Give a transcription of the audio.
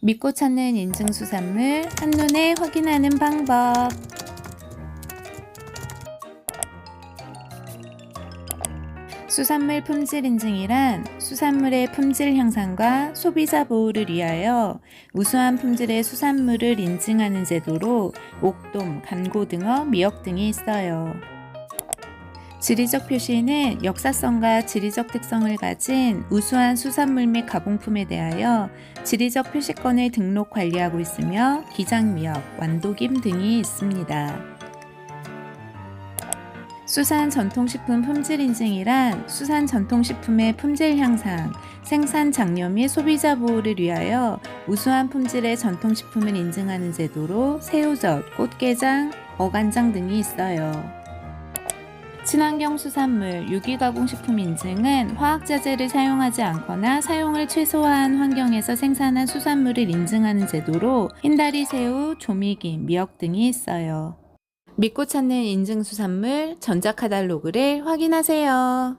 믿고 찾는 인증수산물 한눈에 확인하는 방법. 수산물 품질 인증이란 수산물의 품질 향상과 소비자 보호를 위하여 우수한 품질의 수산물을 인증하는 제도로 옥돔, 간고 등어, 미역 등이 있어요. 지리적 표시는 역사성과 지리적 특성을 가진 우수한 수산물 및 가공품에 대하여 지리적 표시권을 등록 관리하고 있으며 기장미역, 완도김 등이 있습니다. 수산 전통식품 품질 인증이란 수산 전통식품의 품질 향상, 생산 장려 및 소비자 보호를 위하여 우수한 품질의 전통식품을 인증하는 제도로 새우젓, 꽃게장, 어간장 등이 있어요. 친환경 수산물, 유기가공식품 인증은 화학자재를 사용하지 않거나 사용을 최소화한 환경에서 생산한 수산물을 인증하는 제도로 흰다리 새우, 조미김, 미역 등이 있어요. 믿고 찾는 인증 수산물 전자 카달로그를 확인하세요.